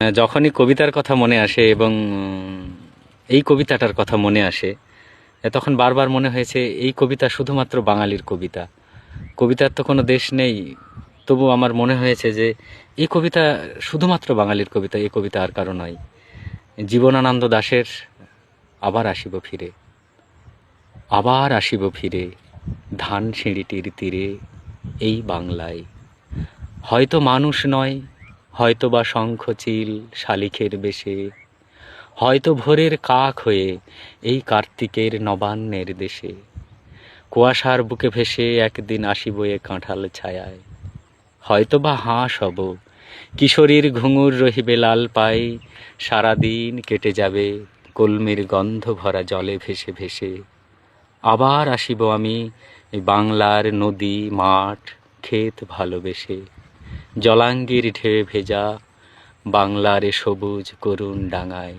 যখনই কবিতার কথা মনে আসে এবং এই কবিতাটার কথা মনে আসে তখন বারবার মনে হয়েছে এই কবিতা শুধুমাত্র বাঙালির কবিতা। কবিতার তো কোনো দেশ নেই। তবু আমার মনে হয়েছে যে, এই কবিতা শুধুমাত্র বাঙালির কবিতা, এই কবিতা আর কারও নয়। জীবনানন্দ দাশের আবার আসিব ফিরে। আবার আসিব ফিরে ধান সিঁড়িটির তীরে এই বাংলায়। হয়তো মানুষ নয় হয়তো বা শঙ্খচিল শালিখের বেশে, হয়তো ভোরের কাক হয়ে এই কার্তিকের নবান্নের দেশে। কুয়াশার বুকে ভেসে একদিন আসিব এ কাঁঠাল ছায়ায়। হয়তোবা হাঁস হব, কিশোরীর ঘুঙুর রহিবে লাল পাই সারাদিন কেটে যাবে কলমির গন্ধ ভরা জলে ভেসে ভেসে। আবার আসিব আমি বাংলার নদী, মাঠ, ক্ষেত ভালোবেসে। জলাঙ্গির ঢেউ ভেজা, বাংলার এ সবুজ করুণ ডাঙায়।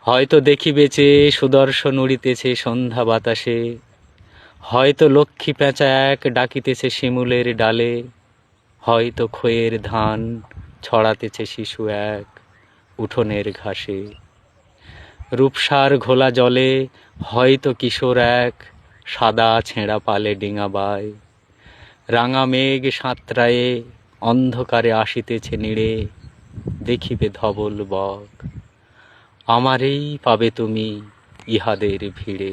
হয়তো দেখি বেচে সুদর্শন উড়িতেছে সন্ধ্যা বাতাসে। হয়তো লক্ষ্মী পেঁচা এক ডাকিতেছে শিমুলের ডালে। হয়তো খয়ের ধান ছড়াতেছে শিশু এক উঠোনের ঘাসে। রূপসার ঘোলা জলে হয়তো কিশোর এক সাদা ছেঁড়া পালে ডিঙাবায় রাঙা মেঘ সাঁতরায়ে অন্ধকারে আসিতেছে নেড়ে দেখিবে ধবল বক। আমারেই পাবে তুমি ইহাদের ভিড়ে।